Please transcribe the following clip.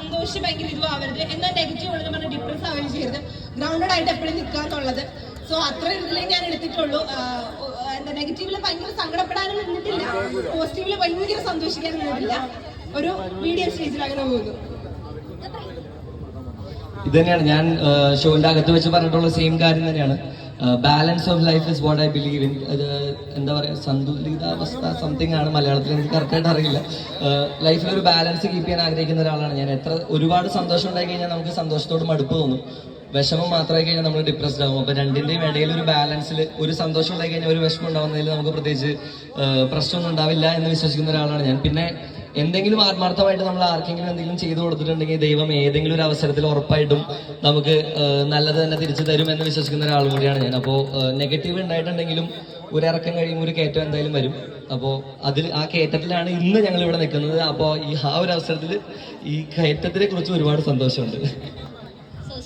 സന്തോഷിച്ച് ഭയങ്കര ഇതും എന്നാൽ നെഗറ്റീവ് ഉള്ളത് പറഞ്ഞാൽ ഡിപ്രസ് ആവുകയും ചെയ്യരുത്. ഗ്രൗണ്ടഡ് ആയിട്ട് എപ്പോഴും നിൽക്കുക എന്നുള്ളത് സോ അത്ര ഇതിലേ ഞാൻ എടുത്തിട്ടുള്ളൂ. എന്താ നെഗറ്റീവിൽ ഭയങ്കര സങ്കടപ്പെടാനും നിന്നിട്ടില്ല. പോസിറ്റീവിൽ ഭയങ്കര സന്തോഷിക്കാനും നിന്നിട്ടില്ല. ഒരു മീഡിയം സ്റ്റേജിൽ അങ്ങനെ പോകുന്നു. ഇത് തന്നെയാണ് ഞാൻ ഷോന്റെ അകത്ത് വെച്ച് പറഞ്ഞിട്ടുള്ള സെയിം കാര്യം തന്നെയാണ്. Balance of life is what I believe in അത് എന്താ പറയുക സന്തുലിതാവസ്ഥ സംതിങ് ആണ് മലയാളത്തിൽ എനിക്ക് കറക്റ്റായിട്ട് അറിയില്ല. ലൈഫിൽ ഒരു ബാലൻസ് കീപ്പ് ചെയ്യാൻ ആഗ്രഹിക്കുന്ന ഒരാളാണ് ഞാൻ. എത്ര ഒരുപാട് സന്തോഷം ഉണ്ടായി കഴിഞ്ഞാൽ നമുക്ക് സന്തോഷത്തോട് മടുപ്പ് തോന്നും. വിഷമം മാത്രമായി കഴിഞ്ഞാൽ നമ്മൾ ഡിപ്രസ്ഡ് ആകും അപ്പോൾ രണ്ടിന്റെയും ഇടയിൽ ഒരു ബാലൻസിൽ ഒരു സന്തോഷം ഉണ്ടായി കഴിഞ്ഞാൽ ഒരു വിഷമം ഉണ്ടാവുന്നതിൽ നമുക്ക് പ്രത്യേകിച്ച് ആ, പ്രശ്നമൊന്നും ഉണ്ടാവില്ല എന്ന് വിശ്വസിക്കുന്ന ഒരാളാണ് ഞാൻ. പിന്നെ എന്തെങ്കിലും ആത്മാർത്ഥമായിട്ട് നമ്മൾ ആർക്കെങ്കിലും എന്തെങ്കിലും ചെയ്തു കൊടുത്തിട്ടുണ്ടെങ്കിൽ ദൈവം ഏതെങ്കിലും ഒരു അവസരത്തിൽ ഉറപ്പായിട്ടും നമുക്ക് നല്ലത് തന്നെ തിരിച്ചു തരും എന്ന് വിശ്വസിക്കുന്ന ഒരാൾ കൂടിയാണ് ഞാൻ. അപ്പോൾ നെഗറ്റീവ് ഉണ്ടായിട്ടുണ്ടെങ്കിലും ഒരു ഇറക്കം കഴിയുമ്പോൾ ഒരു കയറ്റം എന്തായാലും വരും. അപ്പോൾ അതിൽ ആ കയറ്റത്തിലാണ് ഇന്ന് ഞങ്ങൾ ഇവിടെ നിൽക്കുന്നത്. അപ്പോൾ ഈ ആ ഒരു അവസരത്തിൽ ഈ കയറ്റത്തിനെ കുറിച്ച് ഒരുപാട് സന്തോഷമുണ്ട്. സോ